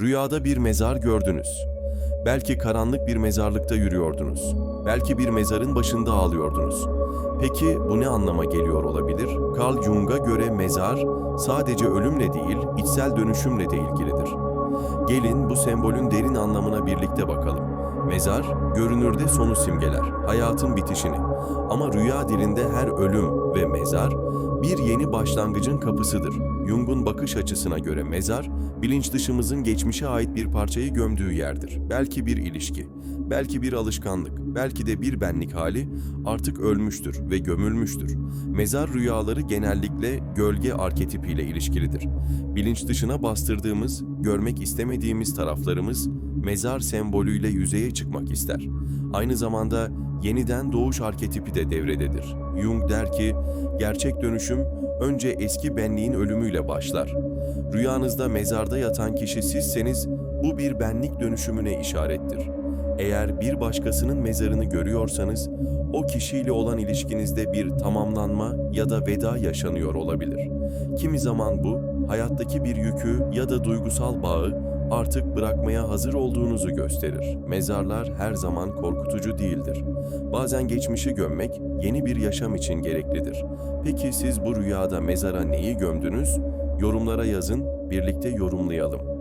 Rüyada bir mezar gördünüz. Belki karanlık bir mezarlıkta yürüyordunuz. Belki bir mezarın başında ağlıyordunuz. Peki bu ne anlama geliyor olabilir? Carl Jung'a göre mezar sadece ölümle değil, içsel dönüşümle de ilgilidir. Gelin bu sembolün derin anlamına birlikte bakalım. Mezar, görünürde sonu simgeler, hayatın bitişini. Ama rüya dilinde her ölüm ve mezar bir yeni başlangıcın kapısıdır. Jung'un bakış açısına göre mezar, bilinç dışımızın geçmişe ait bir parçayı gömdüğü yerdir. Belki bir ilişki, belki bir alışkanlık, belki de bir benlik hali artık ölmüştür ve gömülmüştür. Mezar rüyaları genellikle gölge arketipiyle ilişkilidir. Bilinç dışına bastırdığımız, görmek istemediğimiz taraflarımız mezar sembolüyle yüzeye çıkmak ister. Aynı zamanda yeniden doğuş arketipi de devrededir. Jung der ki, gerçek dönüşüm önce eski benliğin ölümüyle başlar. Rüyanızda mezarda yatan kişi sizseniz bu bir benlik dönüşümüne işarettir. Eğer bir başkasının mezarını görüyorsanız, o kişiyle olan ilişkinizde bir tamamlanma ya da veda yaşanıyor olabilir. Kimi zaman bu, hayattaki bir yükü ya da duygusal bağı artık bırakmaya hazır olduğunuzu gösterir. Mezarlar her zaman korkutucu değildir. Bazen geçmişi gömmek yeni bir yaşam için gereklidir. Peki siz bu rüyada mezara neyi gömdünüz? Yorumlara yazın, birlikte yorumlayalım.